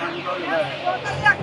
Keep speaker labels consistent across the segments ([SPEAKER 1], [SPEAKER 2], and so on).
[SPEAKER 1] ਆਏ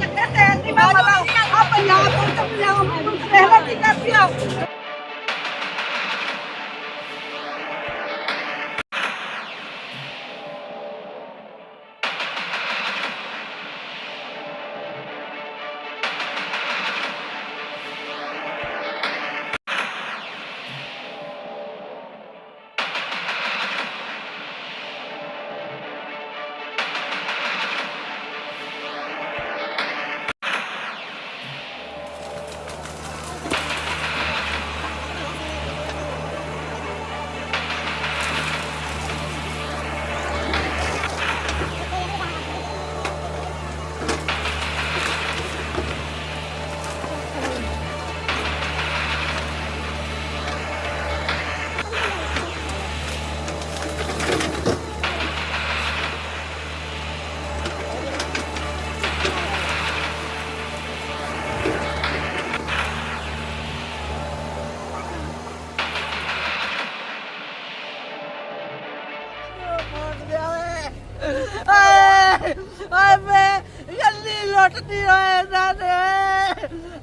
[SPEAKER 1] ਲੁੱਟਦੀ ਹੋਏ ਨਾਨੇ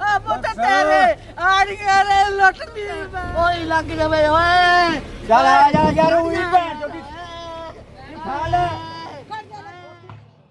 [SPEAKER 1] ਆ ਪੁੱਤ ਤੇਰੇ ਆੜੀਆਂ ਨੇ ਲੁੱਟਦੀ। ਓਏ ਲੱਗ ਜਾਵੇ ਓਏ।
[SPEAKER 2] ਚੱਲ ਆ ਜਾ ਯਾਰ ਉਹੀ ਭੈਣ ਚੋਦੀ। ਹਾਲ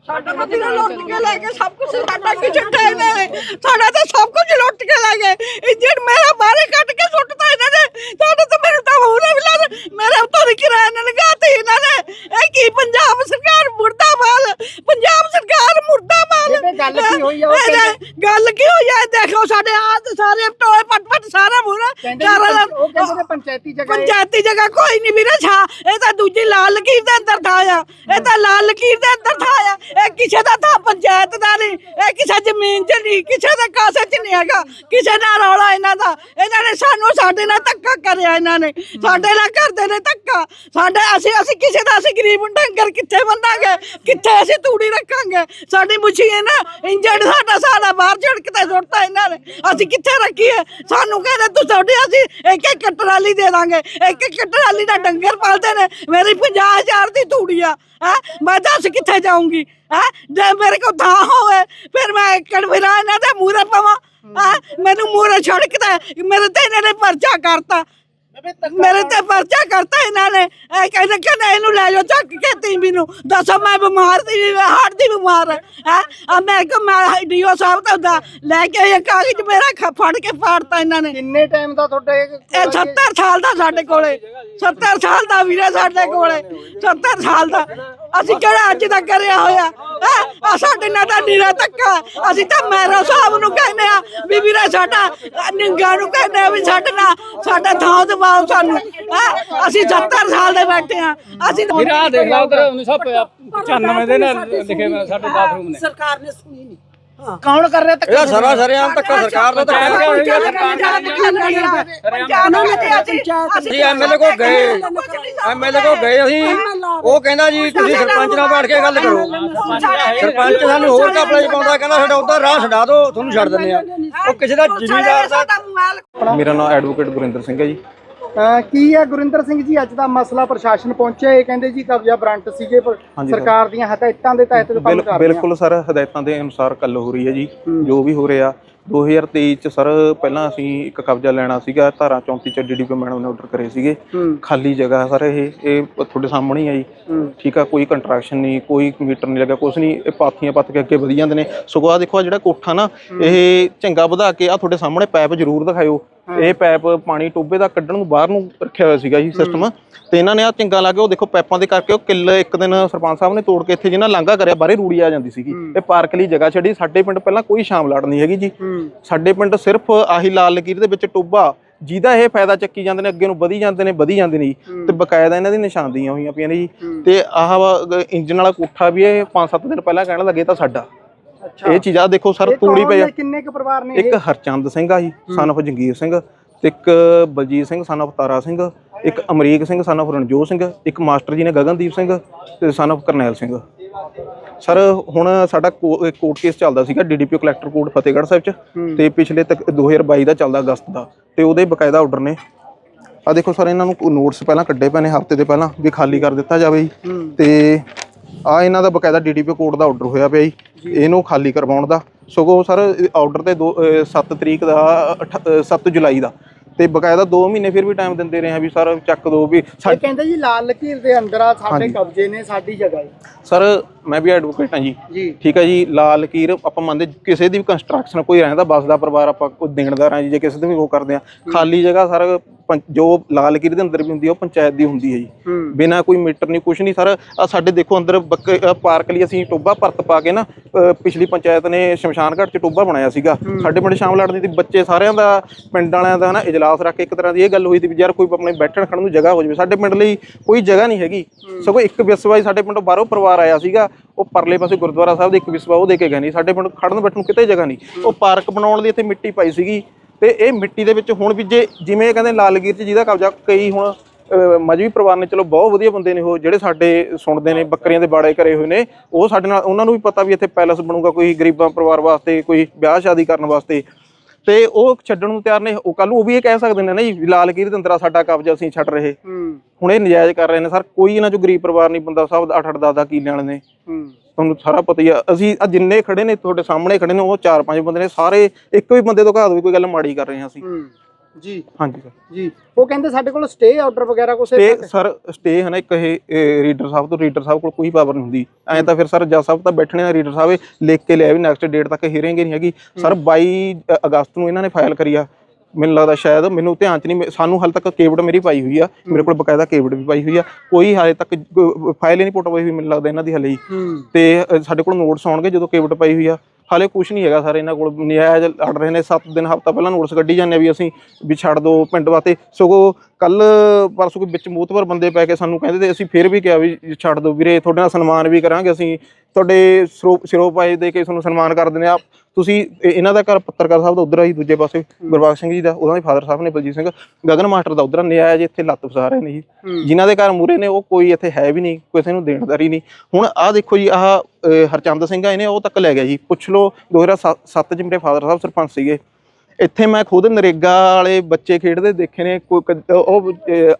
[SPEAKER 1] ਸਾਡਾ ਮੱਤੀ ਨੇ ਲੁੱਟ ਕੇ ਲੈ ਕੇ ਸਭ ਕੁਝ ਸਾਡਾ ਕੀ ਛੱਡਿਆ ਇਹਨਾਂ ਨੇ ਸਾਡਾ ਤਾਂ ਸਭ ਕੁਝ ਲੁੱਟ ਕੇ ਲੈ ਗਏ। ਇੰਜਣ ਮੇਰਾ ਬਾਹਰੇ ਕੱਢ ਕੇ ਸੁੱਟਤਾ ਇਹਨਾਂ ਨੇ। ਸਾਡਾ ਤਾਂ ਮੈਨੂੰ ਤਾਂ ਹੋਰ ਵੀ ਲਾ ਮੇਰੇ ਉੱਤੋਂ ਦੀ ਕਿਰਾਇਆ ਨੇ ਲਗਾਤੀ ਇਹਨਾਂ ਨੇ ਇਹ ਕੀ ਪੰਜਾਬ ਸਰਕਾਰ ਮੁਰਦਾਬਾਦ ਪੰਜਾਬ ਸਰਕਾਰ ਮੁਰਦਾਬਾਦ
[SPEAKER 2] ਬੇਬੇ, ਗੱਲ ਕੀ ਹੋਈ ਆ? ਉਹ
[SPEAKER 1] ਇਹ ਲੈ, ਗੱਲ ਕੀ ਹੋਈ ਆ ਦੇਖੋ ਸਾਡੇ ਆ ਤੇ ਸਾਰੇ ਟੋਏ ਪਟ ਪਟ ਸਾਰੇ ਮੂਹਰੇ
[SPEAKER 2] ਕਹਿੰਦੇ
[SPEAKER 1] ਚਾਰਾਂ
[SPEAKER 2] ਨੇ
[SPEAKER 1] ਦਾ-
[SPEAKER 2] ਉਹ ਕਹਿੰਦੇ ਨੇ ਪੰਚਾਇਤੀ ਜਗ੍ਹਾ ਇਹ-
[SPEAKER 1] ਪੰਚਾਇਤੀ ਜਗ੍ਹਾ ਕੋਈ ਨਹੀਂ ਵੀਰੇ ਛਾ। ਇਹ ਤਾਂ ਦੂਜੀ ਲਾਲ ਲਕੀਰ ਦੇ ਅੰਦਰ ਥਾ ਆ। ਇਹ ਤਾਂ ਲਾਲ ਲਕੀਰ ਦੇ ਅੰਦਰ ਥਾ ਆ। ਇਹ ਕਿਸੇ ਦਾ ਥਾ ਪੰਚਾਇਤ ਦਾ ਨਹੀਂ ਇਹ ਕਿਸੇ ਜ਼ਮੀਨ 'ਚ ਨਹੀਂ ਕਿਸੇ ਦੇ ਕਾਸੇ 'ਚ ਨਹੀਂ ਹੈਗਾ। ਕਿਸੇ ਨਾਲ ਰੌਲਾ ਇਹਨਾਂ ਦਾ। ਇਹਨਾਂ ਨੇ ਸਾਨੂੰ, ਸਾਡੇ ਨਾਲ ਧੱਕਾ ਕਰਿਆ ਇਹਨਾਂ ਨੇ। ਸਾਡੇ ਨਾਲ ਕਰਦੇ ਨੇ ਧੱਕਾ। ਸਾਡੇ, ਅਸੀਂ ਅਸੀਂ ਕਿਸੇ ਦਾ, ਅਸੀਂ ਗਰੀਬ ਡੰਗਰ ਕਿੱਥੇ ਬੰਨਾਂਗੇ ਕਿੱਥੇ ਅਸੀਂ ਤੂੜੀ ਰੱਖਾਂਗੇ? ਸਾਡੀ ਮੁੱਛੀ ਨਾ, ਇੰਜਣ ਸਾਡਾ ਸਾਰਾ ਬਾਹਰ ਝੜਕ ਤੇ ਸੁੱਟਤਾ ਇਹਨਾਂ ਨੇ। ਅਸੀਂ ਕਿੱਥੇ ਰੱਖੀਏ? ਸਾਨੂੰ ਕਹਿੰਦੇ ਤੂੰ ਤੁਹਾਡੀ ਅਸੀਂ ਇੱਕ ਇੱਕ ਟਰਾਲੀ ਦੇ ਦਾਂਗੇ। ਇੱਕ ਇੱਕ ਟਰਾਲੀ ਦਾ ਡੰਗਰ ਪਾਲਦੇ ਨੇ। ਮੇਰੀ 50000 ਦੀ ਤੂੜੀ ਆ, ਹੈ? ਮੈਂ ਦੱਸ ਕਿੱਥੇ ਜਾਊਂਗੀ, ਹੈ? ਜੇ ਮੇਰੇ ਕੋਲ ਥਾਂ ਹੋਵੇ, ਫਿਰ ਮੈਂ ਏਕੜ ਫਿਰਾਂ ਇਹਨਾਂ ਦੇ ਮੂਹਰੇ ਪਵਾਂ, ਹੈ? ਮੈਨੂੰ ਮੂਹਰੇ ਛੜਕ ਮੇਰੇ ਤੇ ਇਹਨਾਂ ਨੇ ਪਰਚਾ ਕਰਤਾ। ਮੇਰੇ ਤੇ ਪਰਚਾ ਕਰਤਾ ਇਹਨਾਂ ਨੇ। ਇਹ ਕਹਿੰਦੇ ਕਿ ਨਹੀਂ ਇਹਨੂੰ ਲੈ ਜਾਓ ਚੱਕ ਕੇ ਤੀਵੀ ਨੂੰ ਦੱਸੋ ਮੈਂ ਬਿਮਾਰ ਸੀ ਹਾਰਟ ਦੀ ਬਿਮਾਰ ਹੈ? ਆ ਮੈਂ ਕਿ ਮੈਂ ਡੀਓ ਸਾਹਿਬ ਤੋਂ ਦਾ ਲੈ ਕੇ ਇਹ ਕਾਗਜ਼ ਮੇਰਾ ਫੜ ਕੇ ਪਾੜਤਾ ਇਹਨਾਂ ਨੇ।
[SPEAKER 2] ਕਿੰਨੇ ਟਾਈਮ ਦਾ ਤੁਹਾਡਾ ਇਹ
[SPEAKER 1] ਇਹ 70 ਸਾਲ ਦਾ ਸਾਡੇ ਕੋਲੇ। 70 ਸਾਲ ਦਾ ਵੀਰੇ ਸਾਡੇ ਕੋਲੇ। 70 ਸਾਲ ਦਾ। ਅਸੀਂ ਕਿਹੜਾ ਅੱਜ ਦਾ ਕਰਿਆ ਹੋਇਆ? ਆ ਸਾਡੇ ਨਾਲ ਤਾਂ ਨੀਰਾ ਧੱਕਾ ਅਸੀਂ ਤਾਂ ਮੈਰਾ ਸਾਹਿਬ ਨੂੰ ਕਹਿੰਦੇ ਆ ਵੀ ਵੀਰੇ ਸਾਡਾ ਨਿੰਗਾ ਨੂੰ ਕਹਿੰਦੇ ਆ ਵੀ ਸਾਡੇ ਨਾਲ ਸਾਡਾ ਥਾਂ ਦਵਾਓ ਸਾਨੂੰ। ਹੈ? ਅਸੀਂ 70 ਸਾਲ ਦੇ ਬੈਠੇ ਆ। ਅਸੀਂ ਤਾਂ-
[SPEAKER 3] ਵੀਰਾ ਦੇਖ ਲਾ ਉਧਰ 1995 ਦੇ ਨਾਲ ਲਿਖੇ ਹੋਏ ਸਾਡੇ ਬਾਥਰੂਮ ਨੇ।
[SPEAKER 1] ਸਰਕਾਰ ਨੇ ਸੁਣੀ ਨਹੀਂ
[SPEAKER 2] ਕੌਣ ਕਰ ਰਿਹਾ ਧੱਕਾ
[SPEAKER 4] ਇਹਦਾ ਸਾਰਾ ਸਰਿਆਮ ਧੱਕਾ ਸਰਕਾਰ ਦਾ ਧੱਕਾ। ਜੀ ਐਮਐਲਏ ਕੋ ਗਏ। ਐਮਐਲਏ ਕੋ ਗਏ ਅਸੀਂ। ਉਹ ਕਹਿੰਦਾ ਜੀ ਤੁਸੀਂ ਸਰਪੰਚ ਨਾਲ ਬੈਠ ਕੇ ਗੱਲ ਕਰੋ। ਸਰਪੰਚ ਸਾਨੂੰ ਹੋਰ ਕਪੜੇ ਪਾਉਂਦਾ ਕਹਿੰਦਾ ਸਾਡਾ ਉਧਰ ਰਾਹ ਛਡਾ ਦਿਓ ਤੁਹਾਨੂੰ ਛੱਡ ਦਿੰਦੇ ਆ। ਉਹ ਕਿਸੇ ਦਾ ਜ਼ਿਮੀਂਦਾਰ ਦਾ
[SPEAKER 5] ਮੇਰਾ ਨਾਮ ਐਡਵੋਕੇਟ ਗੁਰਿੰਦਰ ਸਿੰਘ ਹੈ ਜੀ।
[SPEAKER 2] ਕੀ ਹੈ ਗੁਰਿੰਦਰ ਸਿੰਘ ਜੀ ਅੱਜ ਦਾ ਮਸਲਾ ਪ੍ਰਸ਼ਾਸਨ ਪਹੁੰਚਿਆ ਇਹ ਕਹਿੰਦੇ ਜੀ ਕਬਜ਼ਾ ਬ੍ਰਾਂਟ ਸੀਗੇ ਪਰ ਸਰਕਾਰ ਦੀਆਂ ਹਦਾਇਤਾਂ ਦੇ ਤਹਿਤ ਕੰਮ ਕਰ ਰਹੇ
[SPEAKER 5] ਬਿਲਕੁਲ ਸਰ ਹਦਾਇਤਾਂ ਦੇ ਅਨੁਸਾਰ ਕੱਲ ਹੋ ਰਹੀ ਹੈ ਜੀ ਜੋ ਵੀ ਹੋ ਰਿਹਾ। 2023 ਚ ਸਰ ਪਹਿਲਾਂ ਅਸੀਂ ਇੱਕ ਕਬਜ਼ਾ ਲੈਣਾ ਸੀਗਾ ਧਾਰਾ 34 ਚ ਡੀਡੀਪੀ ਮੈਡਮ ਨੇ ਆਰਡਰ ਕਰੇ ਸੀਗੇ। ਖਾਲੀ ਜਗ੍ਹਾ ਸਰ ਇਹ ਇਹ ਤੁਹਾਡੇ ਸਾਹਮਣੇ ਹੀ ਹੈ। ਜੀ
[SPEAKER 2] ਹੂੰ
[SPEAKER 5] ਠੀਕ ਆ ਕੋਈ ਕੰਟਰੈਕਸ਼ਨ ਨਹੀਂ ਕੋਈ ਮੀਟਰ ਨਹੀਂ ਲੱਗਾ ਕੁਝ ਨਹੀਂ ਇਹ ਪਾਥੀਆਂ ਪੱਤ ਕੇ ਅੱਗੇ ਵਧੀ ਜਾਂਦੇ ਨੇ। ਸਗੋਂ ਆ ਦੇਖੋ ਆ ਜਿਹੜਾ ਕੋਠਾ ਨਾ ਇਹ ਝੰਗਾ ਵਧਾ ਕੇ ਆ ਤੁਹਾਡੇ ਸਾਹਮਣੇ ਪਾਈਪ ਜ਼ਰੂਰ ਦਿਖਾਇਓ। ਇਹ ਪਾਈਪ ਪਾਣੀ ਟੋਬੇ ਦਾ ਕੱਢਣ ਨੂੰ ਬਾਹਰ ਨੂੰ ਰੱਖਿਆ ਹੋਇਆ ਸੀਗਾ ਜੀ ਸਿਸਟਮ ਤੇ ਇਹਨਾਂ ਨੇ ਆ ਝੰਗਾ ਲਾ ਕੇ ਉਹ ਦੇਖੋ ਪਾਈਪਾਂ ਦੇ ਕਰਕੇ ਉਹ ਕਿੱਲ ਇੱਕ ਦਿਨ ਸਰਪੰਚ ਸਾਹਿਬ ਨੇ ਤੋੜ ਕੇ ਇੱਥੇ ਜਿਹਨਾਂ ਲਾਂਘਾ ਕਰਿਆ ਬਾਹਰੇ ਰੂੜੀ ਆ ਜਾਂਦੀ ਸੀਗੀ। ਇਹ ਪਾਰਕ ਲਈ ਜਗ੍ਹਾ ਛੱਡੀ। ਸਾਡੇ ਪਿੰਡ ਪਹਿਲਾਂ ਕੋਈ ਸ਼ਾਮ ਲੜ ਨਹੀਂ ਹੈਗੀ ਜੀ। ਸਾਡੇ ਪਿੰਡ ਸਿਰਫ ਆਹੀ ਲਾਲ ਲਕੀਰ ਦੇ ਵਿੱਚ ਟੋਬਾ ਜਿਹਦਾ ਇਹ ਫਾਇਦਾ ਚੱਕੀ ਜਾਂਦੇ ਨੇ ਅੱਗੇ ਨੂੰ ਵਧੀ ਜਾਂਦੇ ਨੇ ਵਧੀ ਜਾਂਦੇ ਨੇ ਜੀ। ਤੇ ਬਕਾਇਦਾ ਇਹਨਾਂ ਦੀ ਨਿਸ਼ਾਨਦੀਆਂ ਹੋਈਆਂ ਪਈਆਂ ਨੇ ਜੀ। ਤੇ ਆਹ ਇੰਜਨ ਵਾਲਾ ਕੋਠਾ ਵੀ ਇਹ 5-7 ਦਿਨ ਪਹਿਲਾਂ ਕਹਿਣ ਲੱਗੇ ਤਾਂ ਸਾਡਾ। ਇਹ ਚੀਜ਼ਾਂ ਦੇਖੋ ਸਰ ਤੂੜੀ ਪਈ?
[SPEAKER 2] ਕਿੰਨੇ ਕੁ ਪਰਿਵਾਰ ਨੇ
[SPEAKER 5] ਇੱਕ ਹਰਚੰਦ ਸਿੰਘ ਆ ਜੀ ਸਨ of ਜੰਗੀਰ ਸਿੰਘ ਤੇ ਇੱਕ ਬਲਜੀਤ ਸਿੰਘ ਸਨ of ਤਾਰਾ ਸਿੰਘ ਇੱਕ ਅਮਰੀਕ ਸਿੰਘ ਸਨ of ਰਣਜੋਤ ਸਿੰਘ ਇੱਕ ਮਾਸਟਰ ਜੀ ਨੇ ਗਗਨਦੀਪ ਸਿੰਘ ਤੇ son of Karnail Singh. Sir ਹੁਣ ਸਾਡਾ ਕੋਰਟ ਕੇਸ ਚੱਲਦਾ ਸੀਗਾ DDP collector court Fatehgarh Sahib ਚ ਤੇ ਪਿਛਲੇ ਤੱਕ 2022 ਦਾ ਚੱਲਦਾ ਅਗਸਤ ਦਾ ਤੇ ਉਹਦੇ ਬਕਾਇਦਾ ਆਰਡਰ ਨੇ। ਆ ਦੇਖੋ ਸਰ ਇਹਨਾਂ ਨੂੰ ਨੋਟਸ ਪਹਿਲਾਂ ਕੱਢੇ ਪਏ ਨੇ ਹਫ਼ਤੇ ਦੇ ਪਹਿਲਾਂ ਵੀ ਖਾਲੀ ਕਰ ਦਿੱਤਾ ਜਾਵੇ ਤੇ ਆ ਇਹਨਾਂ ਦਾ ਬਕਾਇਦਾ ਡੀਡੀਪੀ ਕੋਡ ਦਾ ਆਰਡਰ ਹੋਇਆ ਪਿਆ ਜੀ। ਇਹਨੂੰ ਖਾਲੀ ਕਰਵਾਉਣ ਦਾ। ਸਗੋਂ ਸਰ ਆਰਡਰ ਤੇ 7 ਤਰੀਕ ਦਾ 7 ਜੁਲਾਈ ਦਾ। ਤੇ ਬਕਾਇਦਾ 2 ਮਹੀਨੇ ਫਿਰ ਵੀ ਟਾਈਮ ਦਿੰਦੇ ਰਹੇ ਆ ਵੀ ਸਰ ਚੱਕ ਦੋ ਵੀ।
[SPEAKER 2] ਇਹ ਕਹਿੰਦੇ ਜੀ ਲਾਲ ਲਕੀਰ ਦੇ ਅੰਦਰ ਆ ਸਾਡੇ ਕਬਜ਼ੇ ਨੇ ਸਾਡੀ ਜਗ੍ਹਾ ਹੈ
[SPEAKER 5] ਸਰ ਮੈਂ ਵੀ ਐਡਵੋਕੇਟ ਹਾਂ ਜੀ।
[SPEAKER 2] ਜੀ।
[SPEAKER 5] ਠੀਕ ਹੈ ਜੀ ਲਾਲ ਲਕੀਰ ਆਪਾਂ ਮੰਨਦੇ ਕਿਸੇ ਦੀ ਵੀ ਕੰਸਟਰਕਸ਼ਨ ਕੋਈ ਰਹਿੰਦਾ ਬਸ ਦਾ ਪਰਿਵਾਰ ਆਪਾਂ ਕੋਈ ਦੇਣਦਾਰ ਹਾਂ ਜੀ ਜੇ ਕਿਸੇ ਦੇ ਵੀ ਉਹ ਕਰਦੇ ਆ ਖਾਲੀ ਜਗ੍ਹਾ ਸਰ ਪੰ- ਜੋ ਲਾਲ ਲਕੀਰ ਦੇ ਅੰਦਰ ਵੀ ਹੁੰਦੀ ਆ ਉਹ ਪੰਚਾਇਤ ਦੀ ਹੁੰਦੀ ਹੈ ਜੀ।
[SPEAKER 2] ਹੂੰ।
[SPEAKER 5] ਬਿਨਾ ਕੋਈ ਮੀਟਰ ਨਹੀਂ ਕੁਛ ਨਹੀਂ। ਸਰ ਆ ਸਾਡੇ ਦੇਖੋ ਅੰਦਰ ਬੱਕ- ਅ, ਪਾਰਕ ਲਈ ਅਸੀਂ ਟੋਬਾ ਭਰਤ ਪਾ ਕੇ ਨਾ ਅ, ਪਿਛਲੀ ਪੰਚਾਇਤ ਨੇ ਸ਼ਮਸ਼ਾਨ ਘਾਟ 'ਚ ਟੋਬਾ ਬਣਾਇਆ ਸੀਗਾ। ਸਾਡੇ ਪਿੰਡ ਸ਼ਾਮ ਲੜਦੀ ਸੀ ਬੱਚੇ ਸਾਰਿਆਂ ਦਾ ਪਿੰਡ ਵਾਲਿਆਂ ਦਾ ਨਾ ਇਜਲਾਸ ਰੱਖ ਕੇ ਇੱਕ ਤਰ੍ਹਾਂ ਦੀ ਇਹ ਗੱਲ ਹੋਈ ਸੀ ਵੀ ਯਾਰ ਕੋਈ ਆਪਣੇ ਬੈਠਣ ਖੜਨ ਨੂੰ ਜਗ੍ਹਾ ਹੋ ਜਾਵੇ। ਸਾਡੇ ਪਿੰਡ ਲਈ ਕੋਈ ਜਗ੍ਹਾ ਨਹੀਂ ਹੈਗੀ। ਸਗੋਂ ਇੱਕ ਵਿਸਵਾਈ ਸਾਡੇ ਪਿੰਡੋਂ ਬਾਹਰੋਂ ਪਰਿਵਾਰ ਆਇਆ ਸੀਗਾ। ਉਹ ਪਰਲੇ ਪਾਸੇ ਗੁਰਦੁਆਰਾ ਸਾਹਿਬ ਦੇ ਇੱਕ ਵਿਸਵਾ ਉਹ ਦੇ ਕੇ ਗਏ ਨਹੀਂ ਸਾਡੇ ਪਿੰਡ ਖੜਨ ਬੈਠਣ ਨੂੰ ਕਿਤੇ ਜਗ੍ਹਾ ਨਹੀਂ। ਉਹ ਪਾਰਕ ਬਣਾਉਣ ਲਈ ਇੱਥੇ ਮਿੱਟੀ ਪਾਈ ਸੀਗੀ ਤੇ ਇਹ ਮਿੱਟੀ ਦੇ ਵਿੱਚ ਹੁਣ ਵੀ ਜੇ ਜਿਵੇਂ ਇਹ ਕਹਿੰਦੇ ਲਾਲਗੀਰ 'ਚ ਜਿਹਦਾ ਕਬਜ਼ਾ ਕਈ ਹੁਣ ਮਜਬੀ ਪਰਿਵਾਰ ਨੇ ਚਲੋ ਬਹੁਤ ਵਧੀਆ ਬੰਦੇ ਨੇ ਉਹ ਜਿਹੜੇ ਸਾਡੇ ਸੁਣਦੇ ਨੇ ਬੱਕਰੀਆਂ ਦੇ ਬਾੜੇ ਕਰੇ ਹੋਏ ਨੇ ਉਹ ਸਾਡੇ ਨਾਲ ਉਹਨਾਂ ਨੂੰ ਵੀ ਪਤਾ ਵੀ ਇੱਥੇ ਪੈਲਸ ਬਣੂਗਾ ਕੋਈ ਗਰੀਬਾਂ ਪਰਿਵਾਰ ਵਾਸਤੇ ਕੋਈ ਵਿਆਹ ਸ਼ਾਦੀ ਕਰਨ ਵਾਸਤੇ। ਤੇ ਉਹ ਛੱਡਣ ਨੂੰ ਤਿਆਰ ਨੇ ਉਹ ਕੱਲ ਉਹ ਵੀ ਇਹ ਕਹਿ ਸਕਦੇ ਨੇ ਨਾ ਜੀ ਲਾਲ ਕੀਰ ਦੇ ਅੰਦਰ ਆ ਸਾਡਾ ਕਬਜ਼ਾ ਅਸੀਂ ਛੱਡ ਰਹੇ।
[SPEAKER 2] ਹੂੰ।
[SPEAKER 5] ਹੁਣ ਇਹ ਨਜਾਇਜ਼ ਕਰ ਰਹੇ ਨੇ ਸਰ ਕੋਈ ਇਹਨਾਂ ਚੋਂ ਗਰੀਬ ਪਰਿਵਾਰ ਨਹੀਂ ਬੰਦਾ ਸਭ 8 8 10 10 ਕਿੱਲਿਆਂ ਵਾਲੇ ਨੇ।
[SPEAKER 2] ਹੂੰ।
[SPEAKER 5] ਤੁਹਾਨੂੰ ਸਾਰਾ ਪਤਾ ਹੀ ਆ ਅਸੀਂ ਆ ਜਿੰਨੇ ਖੜੇ ਨੇ ਤੁਹਾਡੇ ਸਾਹਮਣੇ ਖੜੇ ਨੇ ਉਹ ਚਾਰ ਪੰਜ ਬੰਦੇ ਨੇ ਸਾਰੇ ਇੱਕ ਵੀ ਬੰਦੇ ਤੋਂ ਘਾਤ ਵੀ ਕੋਈ ਗੱਲ ਮਾੜੀ ਕਰ ਰਹੇ ਹਾਂ ਅਸੀਂ।
[SPEAKER 2] ਹੂੰ। ਜੀ।
[SPEAKER 5] ਹਾਂਜੀ ਸਰ।
[SPEAKER 2] ਜੀ। ਉਹ ਕਹਿੰਦੇ ਸਾਡੇ ਕੋਲ ਸਟੇ ਆਰਡਰ ਵਗੈਰਾ ਕੁਛ
[SPEAKER 5] ਤੇ ਸਰ ਸਟੇ ਹੈ ਨਾ ਇੱਕ ਇਹ ਰੀਡਰ ਸਾਹਿਬ ਤੋਂ ਰੀਡਰ ਸਾਹਿਬ ਕੋਲ ਕੋਈ ਪਾਵਰ ਨਹੀਂ ਹੁੰਦੀ। ਐਂ ਤਾਂ ਫਿਰ ਸਰ ਜੱਜ ਸਾਹਿਬ ਤਾਂ ਬੈਠਣੇ ਆ ਰੀਡਰ ਸਾਹਿਬ ਲਿਖ ਕੇ ਲਿਆ ਵੀ ਨੈਕਸਟ ਡੇਟ ਤੱਕ ਹੀਰਿੰਗ ਨਹੀਂ ਹੈਗੀ। ਸਰ 22 ਅਗਸਤ ਨੂੰ ਇਹਨਾਂ ਨੇ ਫਾਈਲ ਕਰੀ ਆ। ਮੈਨੂੰ ਲੱਗਦਾ ਸ਼ਾਇਦ ਮੈਨੂੰ ਧਿਆਨ ਚ ਨਹੀਂ ਸਾਨੂੰ ਹਾਲੇ ਤੱਕ ਕੇਵਟ ਮੇਰੀ ਪਾਈ ਹੋਈ ਆ। ਮੇਰੇ ਕੋਲ ਬਕਾਇਦਾ ਕੇਵਟ ਵੀ ਪਾਈ ਹੋਈ ਆ। ਕੋਈ ਹਾਲੇ ਤੱਕ ਫਾਈਲ ਹੀ ਨਹੀਂ ਪੁੱਟ ਹੋਈ ਮੈਨੂੰ ਲੱਗਦਾ ਇਹਨਾਂ ਦੀ ਹਾਲੇ ਤੇ ਸਾਡੇ ਕੋਲ ਨੋਟਸ ਆਉਣਗੇ ਜਦੋਂ ਕੇਵਟ ਪਾਈ ਹੋਈ ਆ। ਹਾਲੇ ਕੁਝ ਨਹੀਂ ਹੈਗਾ ਸਰ ਇਹਨਾਂ ਕੋਲ ਨਿਆਜ ਲੜ ਰਹੇ ਨੇ 7 ਦਿਨ, ਹਫਤਾ ਪਹਿਲਾਂ ਨੋਟਸ ਕੱਢੀ ਜਾਂਦੇ ਆ ਵੀ ਅਸੀਂ ਵੀ ਛੱਡ ਦਿਓ ਪਿੰਡ ਵਾਸਤੇ। ਸਗੋਂ ਕੱਲ ਪਰਸੋਂ ਕੋਈ ਵਿੱਚ ਮੂਤਵਰ ਬੰਦੇ ਪੈ ਕੇ ਸਾਨੂੰ ਕਹਿੰਦੇ ਤੇ ਅਸੀਂ ਫਿਰ ਵੀ ਕਿਹਾ ਵੀ ਛੱਡ ਦਿਓ ਵੀਰੇ, ਤੁਹਾਡੇ ਨਾਲ ਸਨਮਾਨ ਵੀ ਕਰਾਂਗੇ ਅਸੀਂ। ਤੁਹਾਡੇ ਸਿਰੋਂ ਸਿਰੋਂ ਪਾਏ ਦੇ ਕੇ ਤੁਹਾਨੂੰ ਸਨਮਾਨ ਕਰ ਦਿੰਦੇ ਆ ਤੁਸੀਂ ਇਹ- ਇਹਨਾਂ ਦਾ ਘਰ ਪੱਤਰਕਾਰ ਸਾਹਿਬ ਦਾ ਉਧਰ ਆ ਜੀ ਦੂਜੇ ਪਾਸੇ ਗੁਰਬਾਗ ਸਿੰਘ ਜੀ ਦਾ ਉਹਨਾਂ ਦੇ ਫਾਦਰ ਸਾਹਿਬ ਨੇ ਬਲਜੀਤ ਸਿੰਘ। ਗਗਨ ਮਾਸਟਰ ਦਾ ਉਧਰ ਨਿਆਜ ਇੱਥੇ ਲੱਤ ਫਸਾ ਰਹੇ ਨੇ ਜੀ। ਜਿਨ੍ਹਾਂ ਦੇ ਘਰ ਮੂਰੇ ਨੇ ਉਹ ਕੋਈ ਇੱਥੇ ਹੈ ਵੀ ਨਹੀਂ ਕਿਸੇ ਨੂੰ ਦੇਣਦਾਰੀ ਨਹੀਂ। ਹੁਣ ਆਹ ਦੇਖੋ ਜੀ ਆਹ ਹਰਚੰਦ ਸਿੰਘ ਆ ਇਹਨੇ ਉਹ ਤੱਕ ਲੈ ਗਿਆ ਜੀ। ਪੁੱਛ ਲਓ 2007 ਚ ਮੇਰੇ ਫਾਦਰ ਸਾਹਿਬ ਸਰਪੰਚ ਸੀਗੇ। ਇੱਥੇ ਮੈਂ ਖੁਦ ਨਰੇਗਾ ਵਾਲੇ ਬੱਚੇ ਖੇਡਦੇ ਦੇਖੇ ਨੇ ਕੋਈ ਉਹ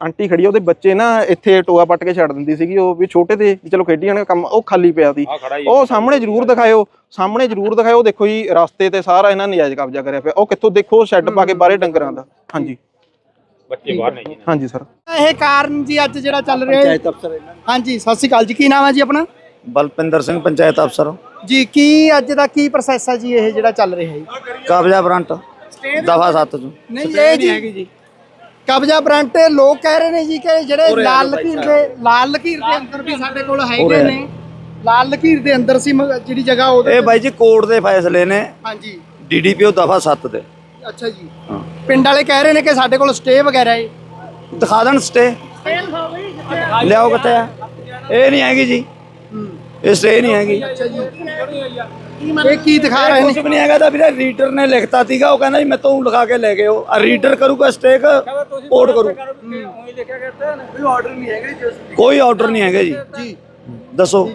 [SPEAKER 5] ਆਂਟੀ ਖੜੀ ਆ ਉਹਦੇ ਬੱਚੇ ਨਾ ਇੱਥੇ ਟੋਆ ਪੱਟ ਕੇ ਛੱਡ ਦਿੰਦੀ ਸੀਗੀ ਉਹ ਵੀ ਛੋਟੇ ਤੇ ਚਲੋ ਖੇਡੀ ਜਾਣੇ ਕੰਮ ਉਹ ਖਾਲੀ ਪਿਆ ਸੀ। ਉਹ ਸਾਹਮਣੇ ਜ਼ਰੂਰ ਦਿਖਾਇਓ ਸਾਹਮਣੇ ਜ਼ਰੂਰ ਦਿਖਾਇਓ ਦੇਖੋ ਜੀ ਰਸਤੇ ਤੇ ਸਾਰਾ ਇਹਨਾਂ ਨੇ ਨਜਾਇਜ਼ ਕਬਜ਼ਾ ਕਰਿਆ ਪਿਆ। ਉਹ ਕਿੱਥੋਂ ਦੇਖੋ ਸ਼ੈੱਡ ਪਾ ਕੇ ਬਾਹਰੇ ਡੰਗਰਾਂ ਦਾ। ਹਾਂਜੀ।
[SPEAKER 3] ਬੱਚੇ ਬਾਹਰ ਨਹੀਂ
[SPEAKER 5] ਹਾਂਜੀ ਸਰ।
[SPEAKER 2] ਇਹ ਕਾਰਨ ਜੀ ਅੱਜ ਜਿਹੜਾ ਚੱਲ ਰਿਹਾ ਹੈ।
[SPEAKER 4] ਅਫਸਰ
[SPEAKER 2] ਹਾਂਜੀ ਸਤਿ ਸ਼੍ਰੀ ਅਕਾਲ ਜੀ ਕੀ ਨਾਮ ਹੈ ਜੀ ਆਪਣਾ?
[SPEAKER 4] ਬਲਪਿੰਦਰ ਸਿੰਘ ਪੰਚਾਇਤ ਅਫਸਰ।
[SPEAKER 2] ਜੀ ਕੀ ਅੱਜ ਦਾ ਕੀ ਪ੍ਰੋਸੈਸ ਹੈ ਜੀ ਇਹ ਜਿਹੜਾ ਚੱਲ ਰਿਹਾ ਹੈ ਜੀ?
[SPEAKER 4] ਕਬਜ਼ਾ ਬਰੰਟ ਦਫਾ 7 ਚ।
[SPEAKER 2] ਨਹੀਂ ਇਹ ਜੀ ਕਬਜ਼ਾ ਬ੍ਰਾਂਟ ਲੋਕ ਕਹਿ ਰਹੇ ਨੇ ਜੀ ਕਿ ਜਿਹੜੇ ਲਾਲ ਲਕੀਰ ਦੇ ਲਾਲ ਲਕੀਰ ਦੇ ਅੰਦਰ ਵੀ ਸਾਡੇ ਕੋਲ ਹੈਗੇ ਨੇ। ਲਾਲ ਲਕੀਰ ਦੇ ਅੰਦਰ ਸੀ ਜਿਹੜੀ ਜਗ੍ਹਾ ਉਹਦੇ
[SPEAKER 4] ਇਹ ਬਾਈ ਜੀ ਕੋਰਟ ਦੇ ਫੈਸਲੇ ਨੇ।
[SPEAKER 2] ਹਾਂਜੀ।
[SPEAKER 4] ਡੀਡੀਪੀਓ ਦਫਾ 7 ਤੇ
[SPEAKER 2] ਅੱਛਾ ਜੀ। ਪਿੰਡ ਵਾਲੇ ਕਹਿ ਰਹੇ ਨੇ ਕਿ ਸਾਡੇ ਕੋਲ ਸਟੇ ਵਗੈਰਾ ਹੈ
[SPEAKER 4] ਦਿਖਾ ਦੇਣ ਸਟੇ। ਲਿਆਓ ਕਿੱਥੇ ਆ? ਇਹ ਨਹੀਂ ਹੈਗੀ ਜੀ। ਇਹ ਸਟੇ ਨਹੀਂ ਹੈਗੀ।
[SPEAKER 2] ਇਹ ਕੀ ਦਿਖਾ ਰਹੇ ਨੇ?
[SPEAKER 4] ਕੁਝ ਵੀ ਨਹੀਂ ਹੈਗਾ ਤਾਂ ਵੀਰੇ ਰੀਡਰ ਨੇ ਲਿਖਤਾ ਸੀਗਾ ਉਹ ਕਹਿੰਦਾ ਜੀ ਮੈਂ ਤੋਂ ਲਿਖਾ ਕੇ ਲੈ ਗਏ ਹੋ ਆ ਰੀਡਰ ਕਰੂਗਾ ਸਟੇਕ ਕੋਡ ਕਰੂ। ਕੋਈ ਆਰਡਰ ਨਹੀਂ ਹੈਗਾ ਜੀ
[SPEAKER 2] ਜੀ।
[SPEAKER 4] ਦੱਸੋ।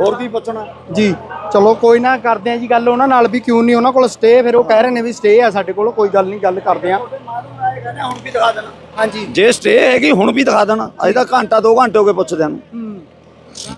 [SPEAKER 4] ਹੋਰ ਕੀ ਪੁੱਛਣਾ?
[SPEAKER 2] ਜੀ ਚਲੋ ਕੋਈ ਨਾ ਕਰਦੇ ਆ ਜੀ ਗੱਲ। ਉਹਨਾਂ ਨਾਲ ਵੀ ਕਿਉਂ ਨਹੀਂ ਉਹਨਾਂ ਕੋਲ ਸਟੇ ਫਿਰ ਉਹ ਕਹਿ ਰਹੇ ਨੇ ਵੀ ਸਟੇ ਆ ਸਾਡੇ ਕੋਲ ਕੋਈ ਗੱਲ ਨਹੀਂ ਗੱਲ ਕਰਦੇ ਆ
[SPEAKER 4] ਹੁਣ ਵੀ ਦਿਖਾ ਦੇਣਾ।
[SPEAKER 2] ਹਾਂਜੀ।
[SPEAKER 4] ਜੇ ਸਟੇ ਹੈਗੀ ਹੁਣ ਵੀ ਦਿਖਾ ਦੇਣਾ। ਅਜੇ ਤਾਂ ਘੰਟਾ 2 ਘੰਟੇ ਹੋ ਗਏ ਪੁੱਛਦੇ ਨੂੰ।